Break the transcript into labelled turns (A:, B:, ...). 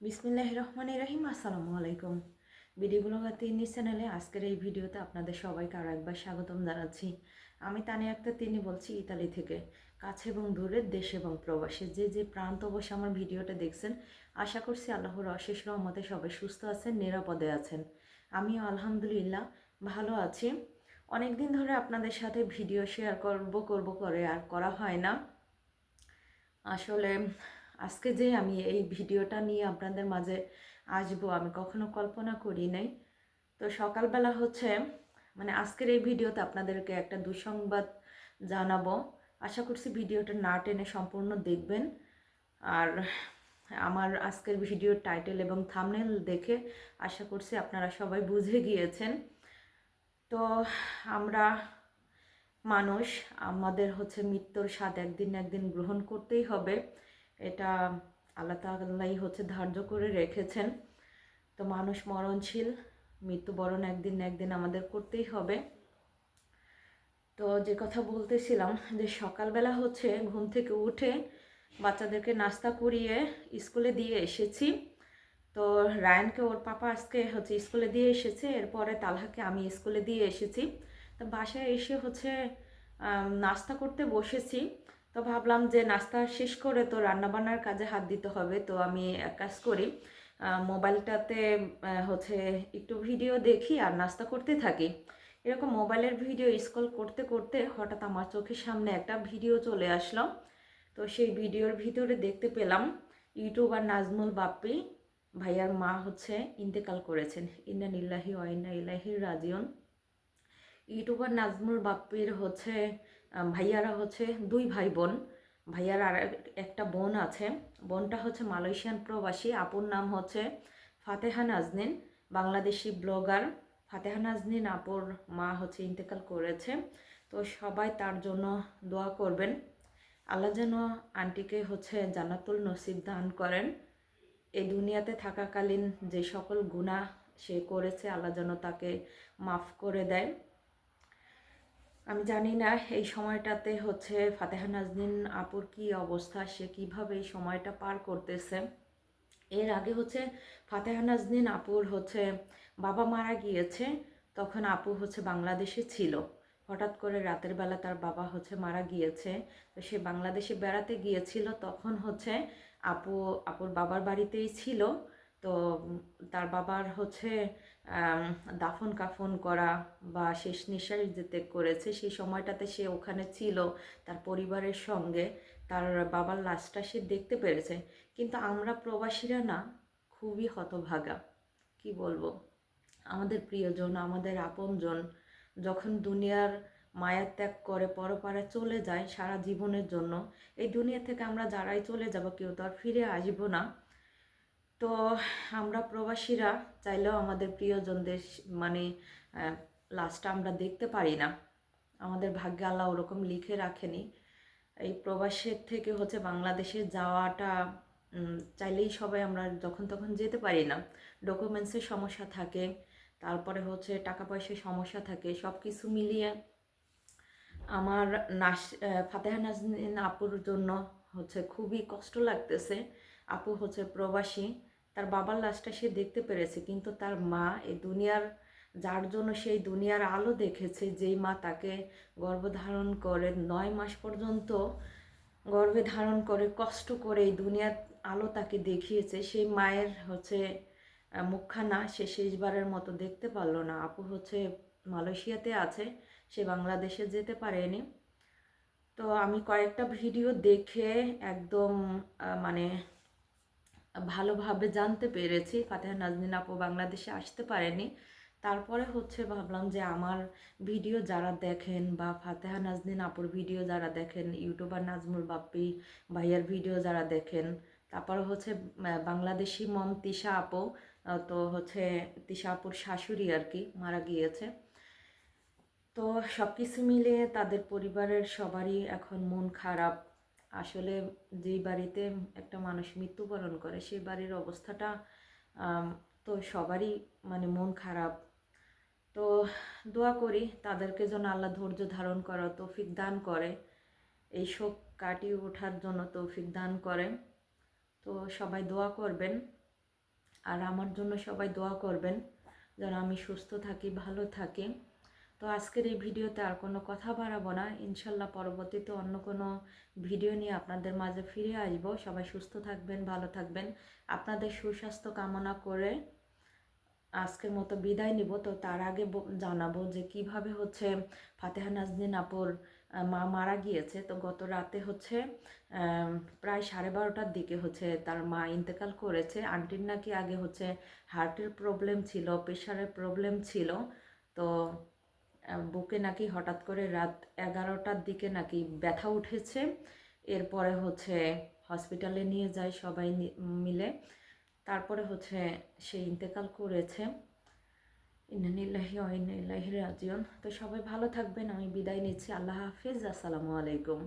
A: বিসমিল্লাহ রহমান রহিম, আসসালামু আলাইকুম। ভিডিও ব্লগার তিনি চ্যানেলে। আজকের এই ভিডিওতে আপনাদের সবাইকে আরও একবার স্বাগতম জানাচ্ছি। আমি তানি আক্তার তিনি বলছি ইতালি থেকে। কাছে এবং দূরের দেশ এবং প্রবাসে। যে যে প্রান্ত বসে আমার ভিডিওটা দেখছেন, আশা করছি আল্লাহর অশেষ রহমতে সবাই সুস্থ আছেন, নিরাপদে আছেন। আমিও আলহামদুলিল্লাহ ভালো আছি। অনেক দিন ধরে আপনাদের সাথে ভিডিও শেয়ার করব করব করে আর করা হয় না। আসলে আজকে যে আমি এই ভিডিওটা নিয়ে আপনাদের মাঝে আসব, আমি কখনো কল্পনা করি নাই। তো সকালবেলা হচ্ছে মানে আজকের এই ভিডিওতে আপনাদেরকে একটা দুঃসংবাদ জানাব। আশা করছি ভিডিওটা না টেনে সম্পূর্ণ দেখবেন। আর আমার আজকের ভিডিওর টাইটেল এবং থামনেল দেখে আশা করছি আপনারা সবাই বুঝে গিয়েছেন। তো আমরা মানুষ, আমাদের হচ্ছে মৃত্যুর স্বাদ একদিন একদিন গ্রহণ করতেই হবে। এটা আল্লাহ তাল্লাই হচ্ছে ধার্য করে রেখেছেন। তো মানুষ মরণশীল, মৃত্যুবরণ একদিন না একদিন আমাদের করতেই হবে। তো যে কথা বলতেছিলাম যে সকালবেলা হচ্ছে ঘুম থেকে উঠে বাচ্চাদেরকে নাস্তা করিয়ে স্কুলে দিয়ে এসেছি। তো রায়নকে ওর পাপা আজকে হচ্ছে স্কুলে দিয়ে এসেছে, এরপরে তালহাকে আমি স্কুলে দিয়ে এসেছি। তো বাসায় এসে হচ্ছে নাস্তা করতে বসেছি। তো ভাবলাম যে নাস্তা শেষ করে তো রান্নাবান্নার কাজে হাত দিতে হবে। তো আমি এক কাজ করি মোবাইলটাতে হচ্ছে একটু ভিডিও দেখি আর নাস্তা করতে থাকি। এরকম মোবাইলের ভিডিও স্কল করতে করতে হঠাৎ আমার চোখের সামনে একটা ভিডিও চলে আসলো। তো সেই ভিডিওর ভিতরে দেখতে পেলাম ইউটিউবার নাজমুল বাপ্পি, ভাইয়ার মা হচ্ছে ইন্তেকাল করেছেন। ইন্না নিল্লাহি ওয়াইন্না ইলাহির রাজিউন। ইউটিউবার নাজমুল বাপ্পির হচ্ছে ভাইয়ারা হচ্ছে দুই ভাই বোন ভাইয়ার আর একটা বোন আছে। বোনটা হচ্ছে মালয়েশিয়ান প্রবাসী। আপুর নাম হচ্ছে ফাতেহা নাজনিন, বাংলাদেশি ব্লগার। ফাতেহা নাজনিন আপুর মা হচ্ছে ইন্তেকাল করেছে। তো সবাই তার জন্য দোয়া করবেন। আল্লাহ যেন আন্টিকে হচ্ছে জান্নাতুল নসিব দান করেন। এই দুনিয়াতে থাকাকালীন যে সকল গুণা সে করেছে, আল্লাহ যেন তাকে মাফ করে দেয়। আমি জানি না এই সময়টাতে হচ্ছে ফাতেহা নাজনীন আপুর কি অবস্থা, সে কীভাবে এই সময়টা পার করতেছে। এর আগে হচ্ছে ফাতেহা নাজনীন আপুর হচ্ছে বাবা মারা গিয়েছে, তখন আপু হচ্ছে বাংলাদেশে ছিল। হঠাৎ করে রাতের বেলা তার বাবা হচ্ছে মারা গিয়েছে। তো সে বাংলাদেশে বেড়াতে গিয়েছিল, তখন হচ্ছে আপু, আপুর বাবার বাড়িতেই ছিল। তো তার বাবার হচ্ছে দাফন কাফন করা বা শেষ নিঃশ্বাস যেতে করেছে, সেই সময়টাতে সে ওখানে ছিল তার পরিবারের সঙ্গে। তার বাবার লাশটা সে দেখতে পেরেছে। কিন্তু আমরা প্রবাসীরা না, খুবই হতভাগা। কি বলব? আমাদের প্রিয়জন, আমাদের আপনজন যখন দুনিয়ার মায়া ত্যাগ করে, পরপারে চলে যায় সারা জীবনের জন্য, এই দুনিয়া থেকে আমরা যারাই চলে যাব, কেউ তো আর ফিরে আসব না। তো আমরা প্রবাসীরা চাইলেও আমাদের প্রিয়জনদের মানে লাস্টটা আমরা দেখতে পারি না। আমাদের ভাগ্যে আল্লাহ ওরকম লিখে রাখেনি। এই প্রবাসের থেকে হচ্ছে বাংলাদেশে যাওয়াটা চাইলেই সবাই আমরা যখন তখন যেতে পারি না। ডকুমেন্টসের সমস্যা থাকে, তারপরে হচ্ছে টাকা পয়সার সমস্যা থাকে সব কিছু মিলিয়ে আমার নাস ফাতেহা নাজনীন আপুর জন্য হচ্ছে খুবই কষ্ট লাগতেছে। আপু হচ্ছে প্রবাসী। তার বাবার লাশটা সে দেখতে পেরেছে, কিন্তু তার মা এই দুনিয়ার, যার জন্য সেই দুনিয়ার আলো দেখেছে, যেই মা তাকে গর্ভধারণ করে, নয় মাস পর্যন্ত গর্ভে ধারণ করে, কষ্ট করে এই দুনিয়ার আলো তাকে দেখিয়েছে, সেই মায়ের হচ্ছে মুখখানা সে শেষবারের মতো দেখতে পারল না। আপু হচ্ছে মালয়েশিয়াতে আছে, সে বাংলাদেশে যেতে পারেনি। তো আমি কয়েকটা ভিডিও দেখে একদম মানে ভালোভাবে জানতে পেরেছি। ফাতেহা নাজনীন আপু বাংলাদেশে আসতে পারেনি। তারপরে হচ্ছে ভাবলাম যে আমার ভিডিও যারা দেখেন বা ফাতেহা নাজনীন আপুর ভিডিও যারা দেখেন, ইউটিউবার নাজমুল বাপ্পি ভাইয়ার ভিডিও যারা দেখেন, তারপরে হচ্ছে বাংলাদেশি মম তিশা আপু তো হচ্ছে তিশা আপুর শাশুড়ি আর কি, মারা গিয়েছে। তো সব কিছু মিলিয়ে তাদের পরিবারের সবারই এখন মন খারাপ। আসলে যেই বাড়িতে একটা মানুষ মৃত্যুবরণ করে সেই বাড়ির অবস্থাটা তো সবারই মানে মন খারাপ। তো দোয়া করি তাদেরকে যেন আল্লাহ ধৈর্য ধারণ করা তৌফিক দান করে, এই শোক কাটিয়ে ওঠার জন্য তৌফিক দান করে। তো সবাই দোয়া করবেন, আর আমার জন্য সবাই দোয়া করবেন, যেন আমি সুস্থ থাকি, ভালো থাকি। তো আজকের এই ভিডিওতে আর কোনো কথা বাড়াবো না। ইনশাল্লাহ পরবর্তীতে অন্য কোনো ভিডিও নিয়ে আপনাদের মাঝে ফিরে আসব। সবাই সুস্থ থাকবেন, ভালো থাকবেন। আপনাদের সুস্বাস্থ্য কামনা করে আজকের মতো বিদায় নিব। তো তার আগে জানাব যে কীভাবে হচ্ছে ফাতেহা নাজনীন আপুর মা মারা গিয়েছে। তো গত রাতে হচ্ছে প্রায় সাড়ে বারোটার দিকে হচ্ছে তার মা ইন্তেকাল করেছে। আন্টির নাকি আগে হচ্ছে হার্টের প্রবলেম ছিল প্রেশারের প্রবলেম ছিল। তো বুকে নাকি হঠাৎ করে রাত এগারোটার দিকে নাকি ব্যথা উঠেছে। এরপরে হচ্ছে হসপিটালে নিয়ে যায় সবাই মিলে। তারপরে হচ্ছে সে ইন্তেকাল করেছে। ইন্নানিল্লাহি ওয়া রাজিয়ন তো সবাই ভালো থাকবেন, আমি বিদায় নিচ্ছি। আল্লাহ হাফিজ, আসসালামু আলাইকুম।